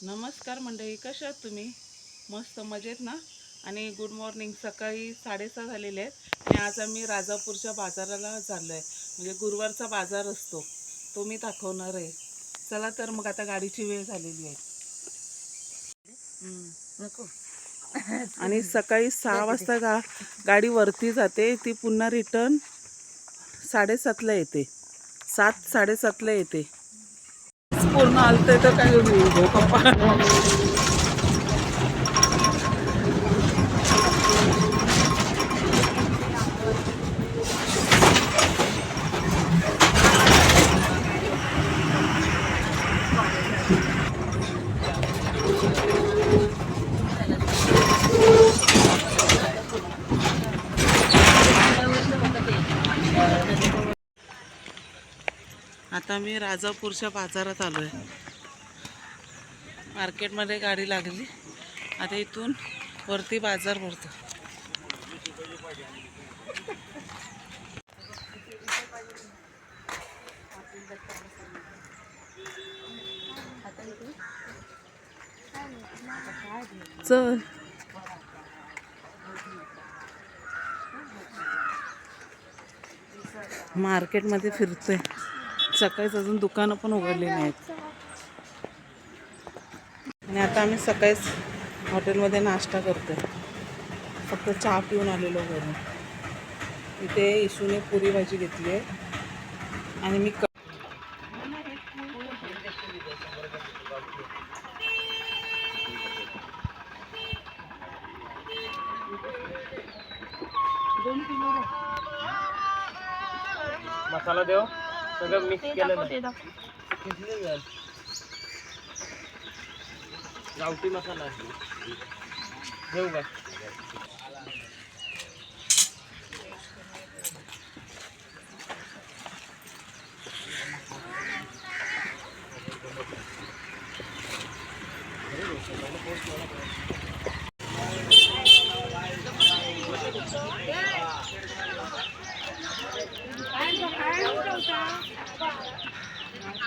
नमस्कार मंडळी कशा आहात तुम्ही? मस्त मजेत ना? आणि गुड मॉर्निंग सकाळी साडेसहा झालेले आहेत आणि आज आम्ही राजापूरच्या बाजाराला चाललो आहे म्हणजे गुरुवारचा बाजार असतो तो मी दाखवणार आहे. चला तर मग आता गाडीची वेळ झालेली आहे. नको. आणि सकाळी सहा वाजता गा गाडी वरती जाते ती पुन्हा रिटर्न साडेसातला येते. सात साडेसातला येते. पूर्ण आलतंय तर काय भूकंप आता मी राजापूरच्या बाजारात आलो आहे मार्केटमध्ये गाडी लागली. आता इथून वरती बाजार भरतो. चल. मार्केटमध्ये फिरतोय. सकाळीच अजून दुकानं पण उघडली नाहीत. आणि आता आम्ही सकाळीच हॉटेलमध्ये नाश्ता करतो फक्त चहा पिऊन आलेलो घरून. इथे इशूने पुरी भाजी घेतली आहे. आणि मी क- मसाला देव. सगळं मिक्स केलं किती वेळ गावठी मसाला आहे. देऊ का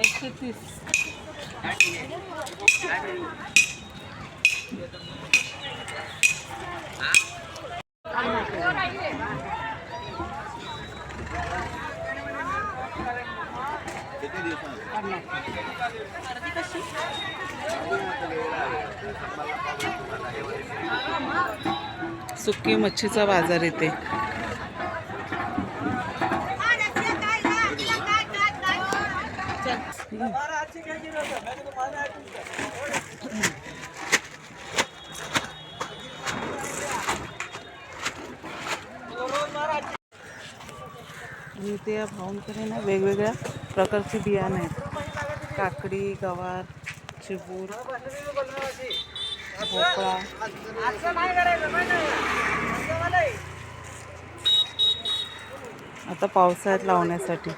एकशे तीस सुकी मच्छीचा बाजार येते आणि ते या भाऊंकडे ना वेगवेगळ्या प्रकारची बियाणं आहेत. काकडी गवार चिबूर भोपळा. आता पावसाळ्यात लावण्यासाठी.